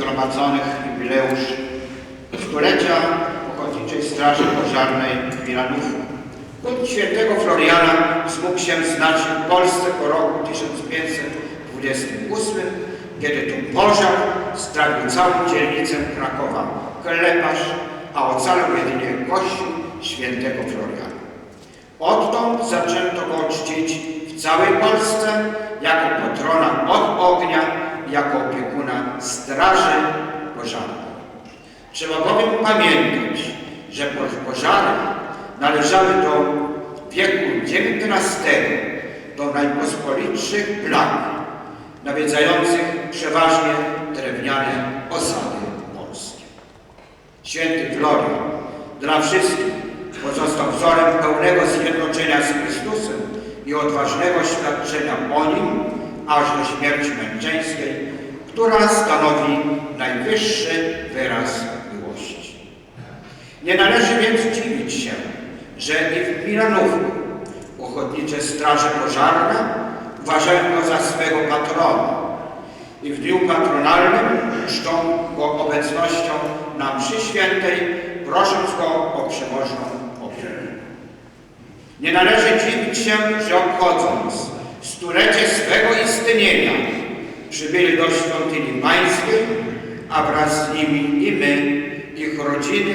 zgromadzonych jubileusz stulecia Ochotniczej Straży Pożarnej Milanówka. Kult świętego Floriana mógł się znać w Polsce po roku 1528, kiedy tu pożar strawił całą dzielnicę Krakowa, Klepasz, a ocalał jedynie kościół świętego Floriana. Odtąd zaczęto go czcić w całej Polsce jako patrona od ognia jako opiekuna straży pożarnej. Trzeba bowiem pamiętać, że po- pożary należały do wieku XIX do najpospolitszych plag, nawiedzających przeważnie drewniane osady polskie. Święty Florian dla wszystkich pozostał wzorem pełnego zjednoczenia z Chrystusem i odważnego świadczenia o Nim aż do śmierci męczeńskiej, która stanowi najwyższy wyraz miłości. Nie należy więc dziwić się, że i w Milanówku ochotnicze straże pożarne uważają go za swego patrona i w dniu patronalnym czczą go obecnością na mszy świętej, prosząc go o przemożną opiekę. Nie należy dziwić się, że obchodząc stulecie swego istnienia przybyli do świątyni pańskiej, a wraz z nimi i my, ich rodziny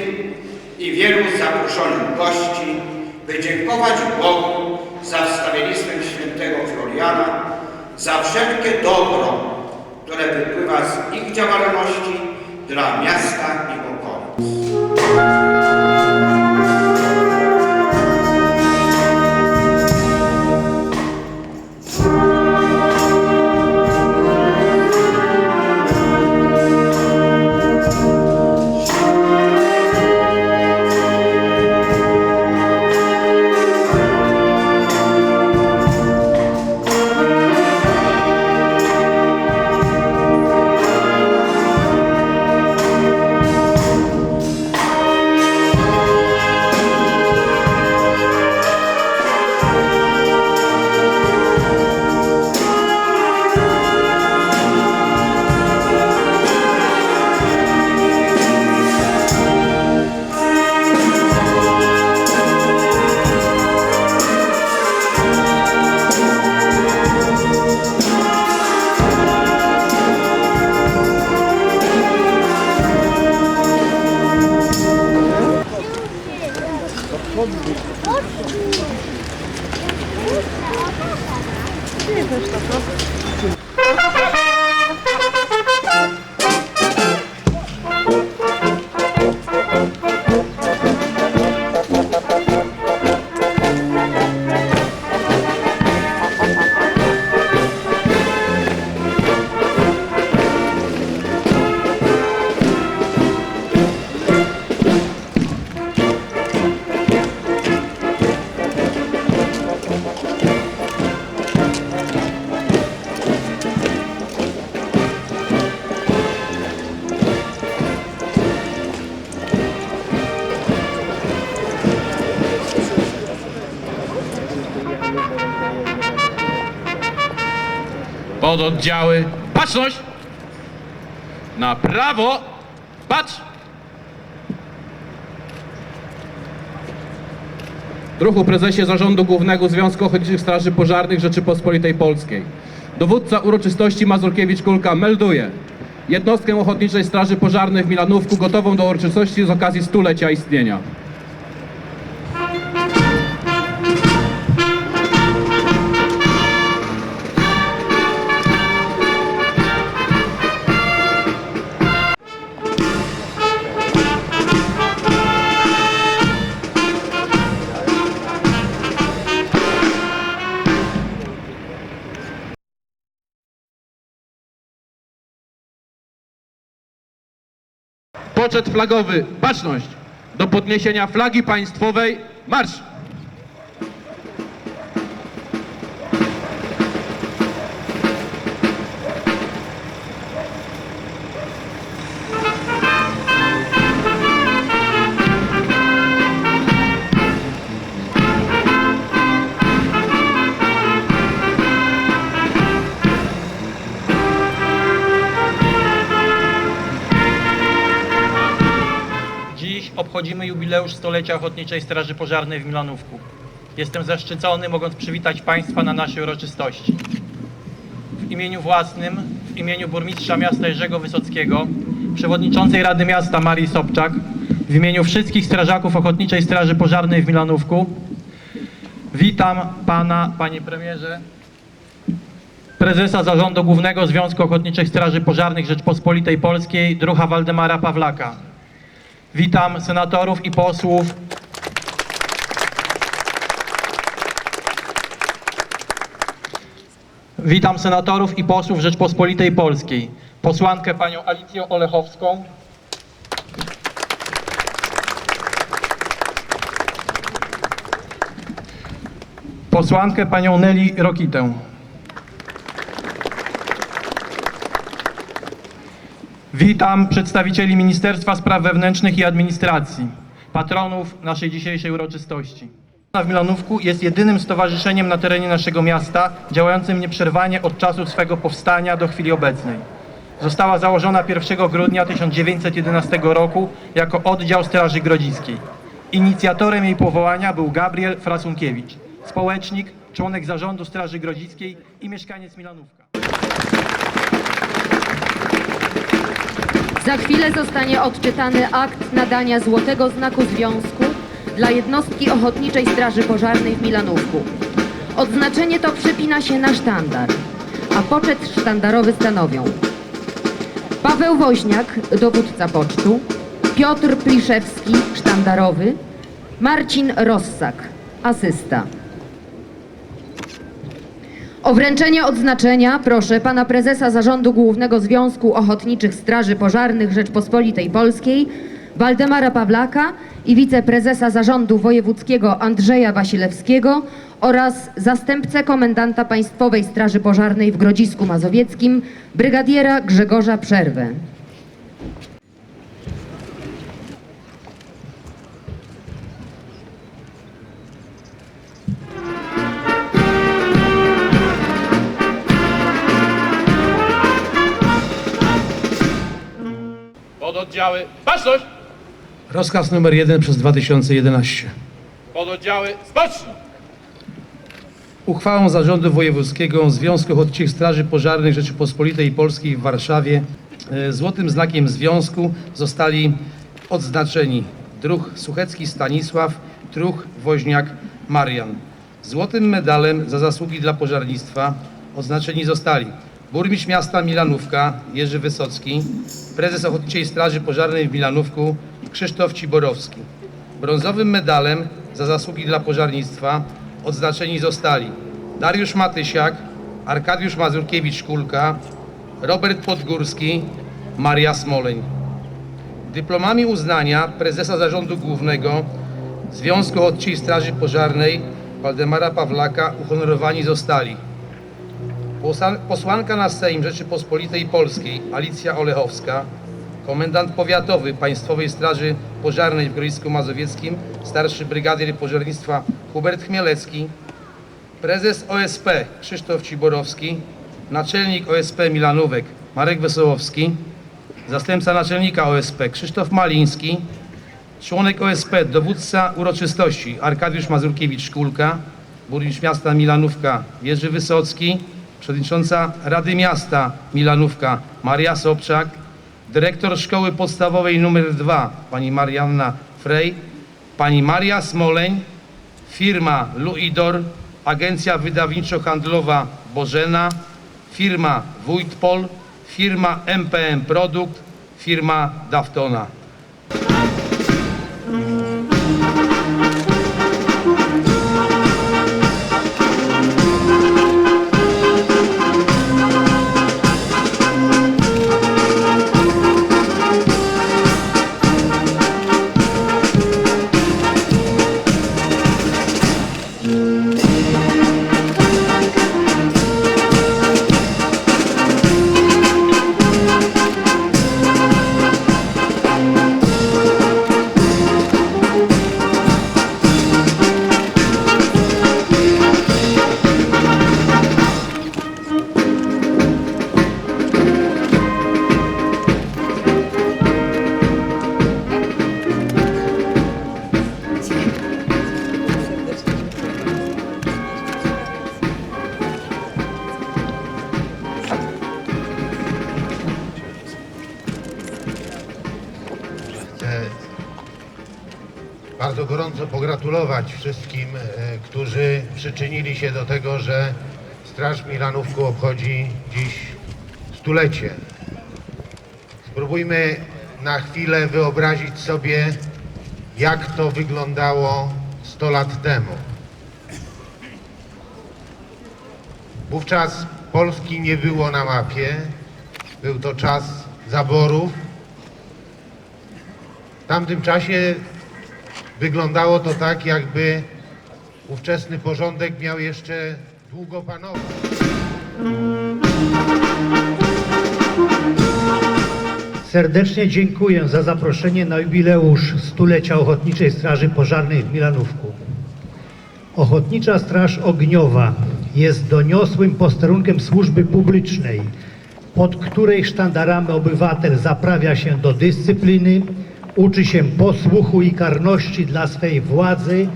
i wielu zaproszonych gości, by dziękować Bogu za wstawiennictwem świętego Floriana, za wszelkie dobro, które wypływa z ich działalności dla miasta i okolic. Pododdziały. Baczność! Na prawo! Patrz! Druhu prezesie Zarządu Głównego Związku Ochotniczych Straży Pożarnych Rzeczypospolitej Polskiej. Dowódca uroczystości Mazurkiewicz Kulka melduje jednostkę Ochotniczej Straży Pożarnej w Milanówku gotową do uroczystości z okazji stulecia istnienia. Poczet flagowy, baczność! Do podniesienia flagi państwowej, marsz! Obchodzimy jubileusz stulecia Ochotniczej Straży Pożarnej w Milanówku. Jestem zaszczycony, mogąc przywitać Państwa na naszej uroczystości. W imieniu własnym, w imieniu burmistrza miasta Jerzego Wysockiego, przewodniczącej Rady Miasta Marii Sobczak, w imieniu wszystkich strażaków Ochotniczej Straży Pożarnej w Milanówku, witam Pana, Panie Premierze, prezesa Zarządu Głównego Związku Ochotniczych Straży Pożarnych Rzeczpospolitej Polskiej, druha Waldemara Pawlaka. Witam senatorów i posłów Witam senatorów i posłów Rzeczpospolitej Polskiej. Posłankę panią Alicję Olechowską. Posłankę panią Nelly Rokitę. Witam przedstawicieli Ministerstwa Spraw Wewnętrznych i Administracji, patronów naszej dzisiejszej uroczystości. W Milanówku jest jedynym stowarzyszeniem na terenie naszego miasta działającym nieprzerwanie od czasu swego powstania do chwili obecnej. Została założona 1 grudnia 1911 roku jako oddział Straży Grodziskiej. Inicjatorem jej powołania był Gabriel Frasunkiewicz, społecznik, członek zarządu Straży Grodziskiej i mieszkaniec Milanówka. Za chwilę zostanie odczytany akt nadania Złotego Znaku Związku dla jednostki Ochotniczej Straży Pożarnej w Milanówku. Odznaczenie to przypina się na sztandar, a poczet sztandarowy stanowią Paweł Woźniak, dowódca pocztu, Piotr Pliszewski, sztandarowy, Marcin Rossak, asysta. O wręczenie odznaczenia proszę pana prezesa Zarządu Głównego Związku Ochotniczych Straży Pożarnych Rzeczpospolitej Polskiej Waldemara Pawlaka i wiceprezesa Zarządu Wojewódzkiego Andrzeja Wasilewskiego oraz zastępcę komendanta Państwowej Straży Pożarnej w Grodzisku Mazowieckim brygadiera Grzegorza Przerwę. Pododdziały. Baczność! Rozkaz numer 1 przez 2011. Pododdziały. Spocznij! Uchwałą Zarządu Wojewódzkiego Związku Ochotniczych Straży Pożarnych Rzeczypospolitej Polskiej w Warszawie e, złotym znakiem związku zostali odznaczeni druh Suchecki Stanisław, druh Woźniak Marian. Złotym medalem za zasługi dla pożarnictwa odznaczeni zostali burmistrz miasta Milanówka Jerzy Wysocki, prezes Ochotniczej Straży Pożarnej w Milanówku Krzysztof Ciborowski. Brązowym medalem za zasługi dla pożarnictwa odznaczeni zostali Dariusz Matysiak, Arkadiusz Mazurkiewicz-Kulka, Robert Podgórski, Maria Smoleń. Dyplomami uznania prezesa Zarządu Głównego Związku Ochotniczej Straży Pożarnej Waldemara Pawlaka uhonorowani zostali Posłanka na Sejm Rzeczypospolitej Polskiej Alicja Olechowska, komendant powiatowy Państwowej Straży Pożarnej w Grodzisku Mazowieckim, starszy brygadier pożarnictwa Hubert Chmielecki, prezes OSP Krzysztof Ciborowski, naczelnik OSP Milanówek Marek Wesołowski, zastępca naczelnika OSP Krzysztof Maliński, członek OSP dowódca uroczystości Arkadiusz Mazurkiewicz-Szkulka, burmistrz miasta Milanówka Jerzy Wysocki, przewodnicząca Rady Miasta Milanówka Maria Sobczak, dyrektor Szkoły Podstawowej nr 2 pani Marianna Frej, pani Maria Smoleń, firma Luidor, agencja wydawniczo-handlowa Bożena, firma Wójtpol, firma MPM Produkt, firma Daftona. Pogratulować wszystkim, e, którzy przyczynili się do tego, że Straż Milanówku obchodzi dziś stulecie. Spróbujmy na chwilę wyobrazić sobie, jak to wyglądało 100 lat temu. Wówczas Polski nie było na mapie. Był to czas zaborów. W tamtym czasie wyglądało to tak, jakby ówczesny porządek miał jeszcze długo panować. Serdecznie dziękuję za zaproszenie na jubileusz stulecia Ochotniczej Straży Pożarnej w Milanówku. Ochotnicza Straż Ogniowa jest doniosłym posterunkiem służby publicznej, pod której sztandarami obywatel zaprawia się do dyscypliny, uczy się posłuchu i karności dla swej władzy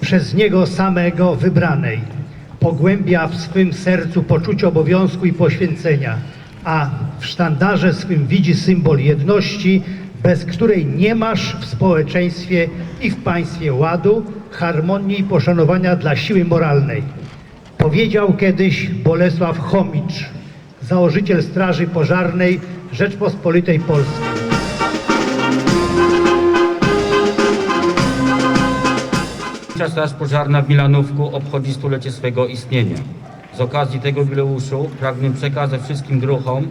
przez niego samego wybranej. Pogłębia w swym sercu poczucie obowiązku i poświęcenia, a w sztandarze swym widzi symbol jedności, bez której nie masz w społeczeństwie i w państwie ładu, harmonii i poszanowania dla siły moralnej. Powiedział kiedyś Bolesław Chomicz, założyciel Straży Pożarnej Rzeczpospolitej Polskiej. Ochotnicza Straż Pożarna w Milanówku obchodzi stulecie swego istnienia. Z okazji tego jubileuszu pragnę przekazać wszystkim druhom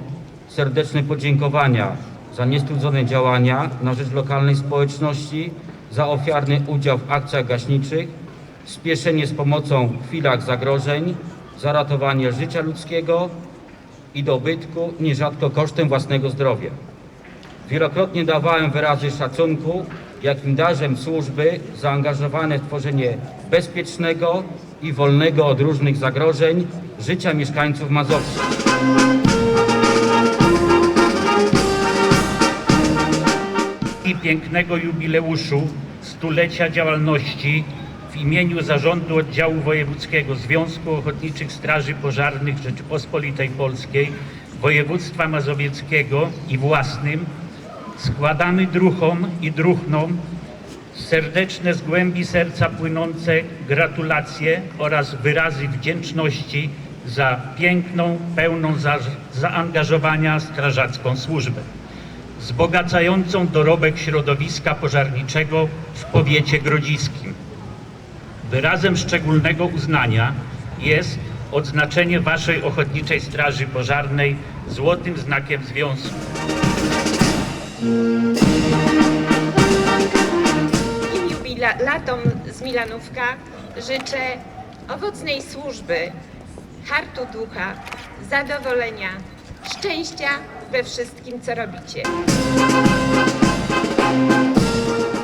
serdeczne podziękowania za niestrudzone działania na rzecz lokalnej społeczności, za ofiarny udział w akcjach gaśniczych, spieszenie z pomocą w chwilach zagrożeń, za ratowanie życia ludzkiego i dobytku, nierzadko kosztem własnego zdrowia. Wielokrotnie dawałem wyrazy szacunku, jakim darzem służby zaangażowane w tworzenie bezpiecznego i wolnego od różnych zagrożeń życia mieszkańców Mazowsza. i pięknego jubileuszu stulecia działalności w imieniu Zarządu Oddziału Wojewódzkiego Związku Ochotniczych Straży Pożarnych Rzeczypospolitej Polskiej, Województwa Mazowieckiego i własnym składamy druhom i druhnom serdeczne z głębi serca płynące gratulacje oraz wyrazy wdzięczności za piękną, pełną za zaangażowania strażacką służbę wzbogacającą dorobek środowiska pożarniczego w powiecie grodziskim. Wyrazem szczególnego uznania jest odznaczenie Waszej Ochotniczej Straży Pożarnej Złotym Znakiem Związku. Wszystkim jubilatom z Milanówka życzę owocnej służby, hartu ducha, zadowolenia, szczęścia we wszystkim, co robicie.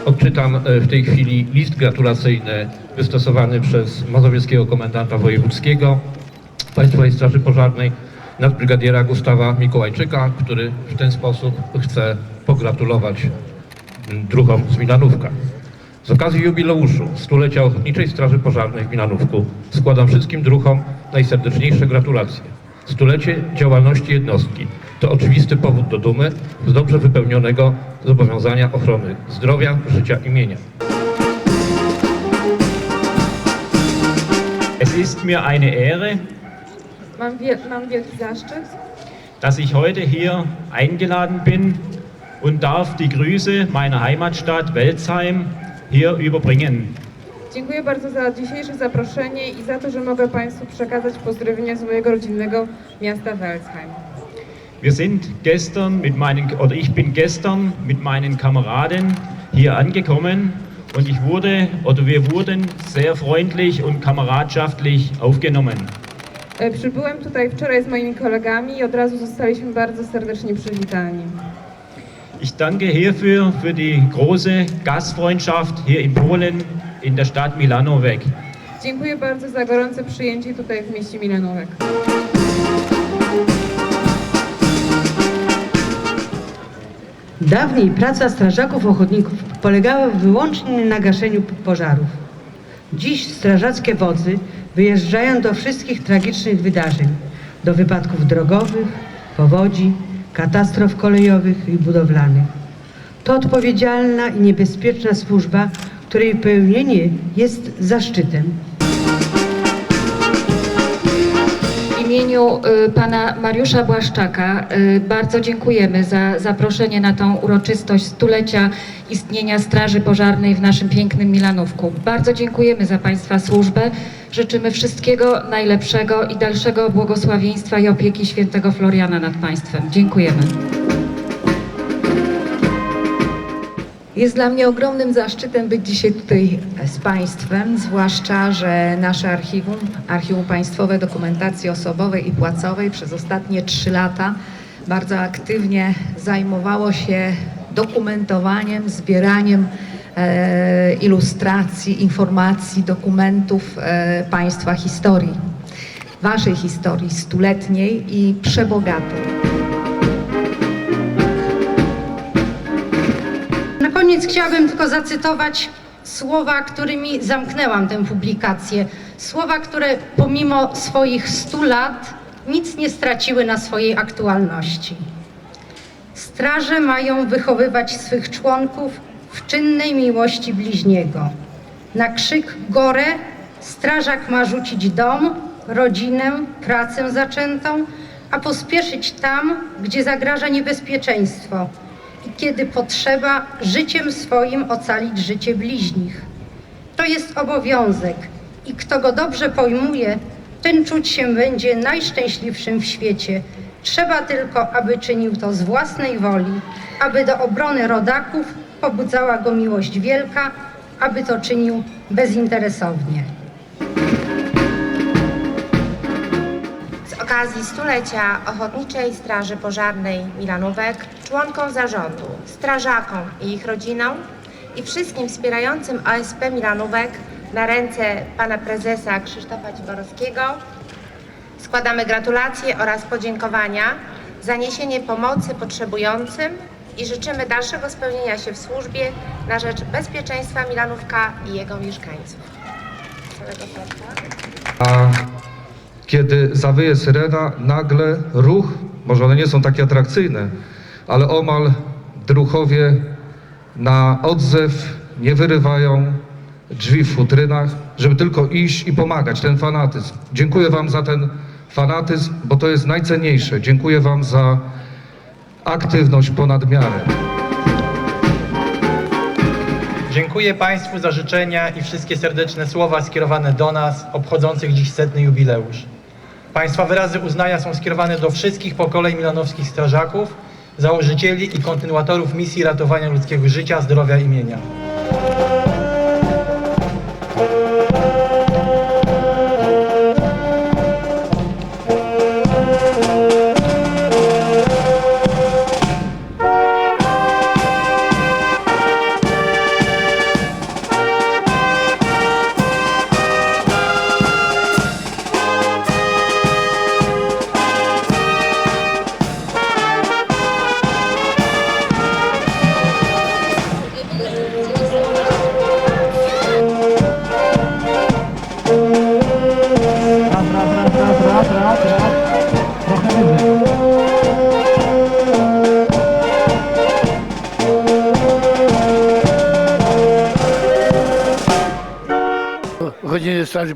Odczytam e, w tej chwili list gratulacyjny wystosowany przez mazowieckiego komendanta wojewódzkiego Państwowej Straży Pożarnej nadbrygadiera Gustawa Mikołajczyka, który w ten sposób chce pogratulować druhom z Milanówka. Z okazji jubileuszu stulecia Ochotniczej Straży Pożarnej w Milanówku składam wszystkim druhom najserdeczniejsze gratulacje. Stulecie działalności jednostki to oczywisty powód do dumy z dobrze wypełnionego zobowiązania ochrony zdrowia, życia i mienia. Es ist mir eine Ehre, Mam, wiel- mam wielki zaszczyt, dass ich heute hier eingeladen bin und darf die Grüße meiner Heimatstadt Welzheim hier überbringen. Dziękuję bardzo za dzisiejsze zaproszenie i za to, że mogę Państwu przekazać pozdrowienia z mojego rodzinnego miasta Welsheim. Wir sind gestern mit meinen, oder ich bin gestern mit meinen Kameraden hier angekommen und ich wurde, oder wir wurden sehr freundlich und kameradschaftlich aufgenommen. E, Przybyłem tutaj wczoraj z moimi kolegami i od razu zostaliśmy bardzo serdecznie przywitani. Ich danke hierfür für die große Gastfreundschaft hier in Polen, in der Stadt Milanowek. Dziękuję bardzo za gorące przyjęcie tutaj w mieście Milanówek. Dawniej praca strażaków ochotników polegała wyłącznie na gaszeniu pożarów. Dziś strażackie wozy wyjeżdżają do wszystkich tragicznych wydarzeń, do wypadków drogowych, powodzi, katastrof kolejowych i budowlanych. To odpowiedzialna i niebezpieczna służba, której pełnienie jest zaszczytem. Imieniu y, pana Mariusza Błaszczaka y, bardzo dziękujemy za zaproszenie na tą uroczystość stulecia istnienia Straży Pożarnej w naszym pięknym Milanówku. Bardzo dziękujemy za państwa służbę. Życzymy wszystkiego najlepszego i dalszego błogosławieństwa i opieki świętego Floriana nad państwem. Dziękujemy. Jest dla mnie ogromnym zaszczytem być dzisiaj tutaj z Państwem, zwłaszcza, że nasze archiwum, Archiwum Państwowe Dokumentacji Osobowej i Płacowej przez ostatnie trzy lata bardzo aktywnie zajmowało się dokumentowaniem, zbieraniem e, ilustracji, informacji, dokumentów e, Państwa historii, Waszej historii stuletniej i przebogatej. Koniec chciałabym tylko zacytować słowa, którymi zamknęłam tę publikację. Słowa, które pomimo swoich 100 lat nic nie straciły na swojej aktualności. Straże mają wychowywać swych członków w czynnej miłości bliźniego. Na krzyk gorę strażak ma rzucić dom, rodzinę, pracę zaczętą, a pospieszyć tam, gdzie zagraża niebezpieczeństwo kiedy potrzeba życiem swoim ocalić życie bliźnich. To jest obowiązek i kto go dobrze pojmuje, ten czuć się będzie najszczęśliwszym w świecie. Trzeba tylko, aby czynił to z własnej woli, aby do obrony rodaków pobudzała go miłość wielka, aby to czynił bezinteresownie. Okazji stulecia Ochotniczej Straży Pożarnej Milanówek, członkom zarządu, strażakom i ich rodzinom i wszystkim wspierającym OSP Milanówek na ręce pana prezesa Krzysztofa Ciborowskiego składamy gratulacje oraz podziękowania za niesienie pomocy potrzebującym i życzymy dalszego spełnienia się w służbie na rzecz bezpieczeństwa Milanówka i jego mieszkańców. Kiedy zawyje syrena, nagle ruch, może one nie są takie atrakcyjne, ale omal druchowie na odzew nie wyrywają drzwi w futrynach, żeby tylko iść i pomagać, ten fanatyzm. Dziękuję Wam za ten fanatyzm, bo to jest najcenniejsze. Dziękuję Wam za aktywność ponad miarę. Dziękuję Państwu za życzenia i wszystkie serdeczne słowa skierowane do nas, obchodzących dziś setny jubileusz. Państwa wyrazy uznania są skierowane do wszystkich pokoleń milanowskich strażaków, założycieli i kontynuatorów misji ratowania ludzkiego życia, zdrowia i mienia.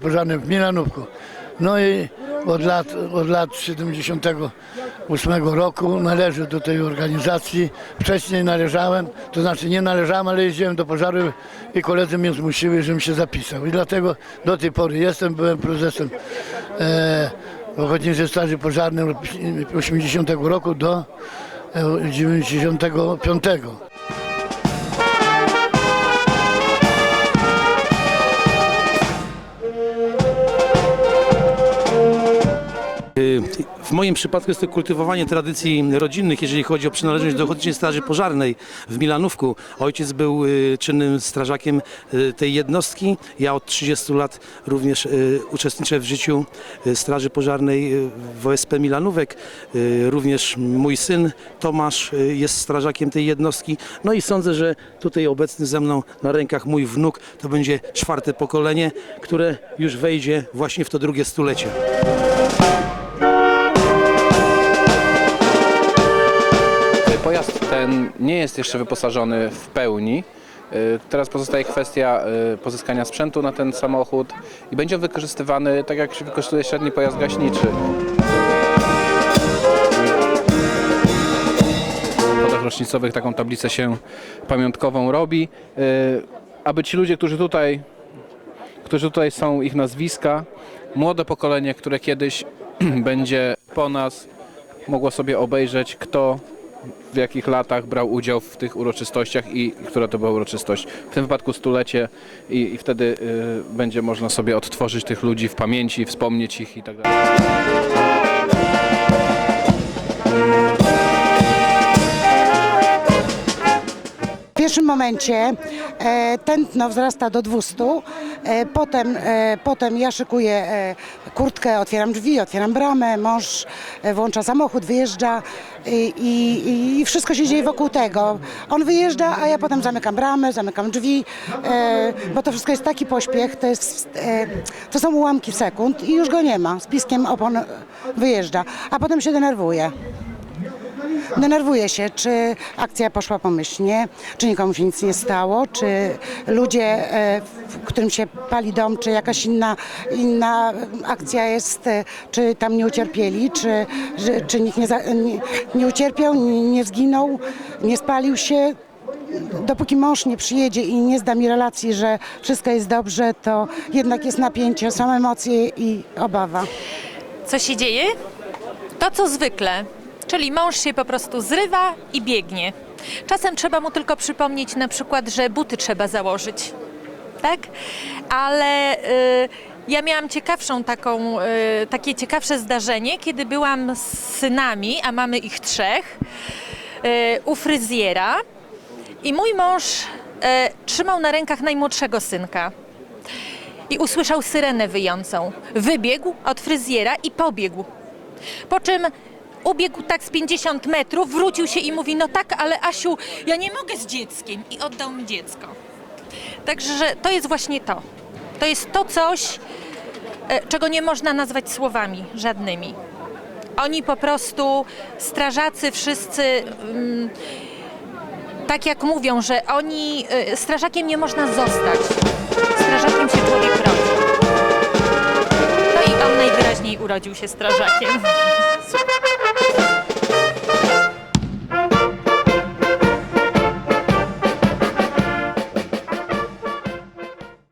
Pożarnej w Milanówku. No i od lat, od lat 78 roku należę do tej organizacji. Wcześniej należałem, to znaczy nie należałem, ale jeździłem do pożaru i koledzy mnie zmusiły, żebym się zapisał. I dlatego do tej pory jestem, byłem prezesem e, Ochotniczej Straży Pożarnej od 80 roku do e, 95. W moim przypadku jest to kultywowanie tradycji rodzinnych, jeżeli chodzi o przynależność do Ochotniczej Straży Pożarnej w Milanówku. Ojciec był y, czynnym strażakiem y, tej jednostki. Ja od 30 lat również y, uczestniczę w życiu Straży Pożarnej w OSP Milanówek. Również mój syn Tomasz jest strażakiem tej jednostki. No i sądzę, że tutaj obecny ze mną na rękach mój wnuk to będzie czwarte pokolenie, które już wejdzie właśnie w to drugie stulecie. Pojazd ten nie jest jeszcze wyposażony w pełni Y, Teraz pozostaje kwestia y, pozyskania sprzętu na ten samochód i będzie on wykorzystywany tak jak się wykorzystuje średni pojazd gaśniczy. W rodach rocznicowych taką tablicę się pamiątkową robi, y, aby ci ludzie, którzy tutaj, którzy tutaj są, ich nazwiska, młode pokolenie, które kiedyś będzie po nas, mogło sobie obejrzeć, kto w jakich latach brał udział w tych uroczystościach i która to była uroczystość. W tym wypadku stulecie i, i wtedy y, będzie można sobie odtworzyć tych ludzi w pamięci, wspomnieć ich i tak dalej. Pierwszym momencie e, tętno wzrasta do 200, e, potem, e, potem ja szykuję e, kurtkę, otwieram drzwi, otwieram bramę, mąż e, włącza samochód, wyjeżdża i, i, i wszystko się dzieje wokół tego. On wyjeżdża, a ja potem zamykam bramę, zamykam drzwi, e, bo to wszystko jest taki pośpiech, to, jest, e, to są ułamki sekund i już go nie ma. Z piskiem opon wyjeżdża, a potem się denerwuje. Denerwuję się, czy akcja poszła pomyślnie, czy nikomu się nic nie stało, czy ludzie, e, w którym się pali dom, czy jakaś inna, inna akcja jest, e, czy tam nie ucierpieli, czy, czy nikt nie, nie, nie ucierpiał, nie, nie zginął, nie spalił się. Dopóki mąż nie przyjedzie i nie zda mi relacji, że wszystko jest dobrze, to jednak jest napięcie, są emocje i obawa. Co się dzieje? To co zwykle, czyli mąż się po prostu zrywa i biegnie. Czasem trzeba mu tylko przypomnieć na przykład, że buty trzeba założyć. Tak? Ale y, ja miałam ciekawszą taką, y, takie ciekawsze zdarzenie, kiedy byłam z synami, a mamy ich trzech, y, u fryzjera i mój mąż y, trzymał na rękach najmłodszego synka i usłyszał syrenę wyjącą. Wybiegł od fryzjera i pobiegł. Po czym ubiegł tak z 50 metrów, wrócił się i mówi, no tak, ale Asiu, ja nie mogę z dzieckiem. I oddał mi dziecko. Także to jest właśnie to. To jest to coś, e, czego nie można nazwać słowami żadnymi. Oni po prostu, strażacy wszyscy, mm, tak jak mówią, że oni, e, strażakiem nie można zostać. Strażakiem się człowiek rodzi. No i on najwyraźniej urodził się strażakiem.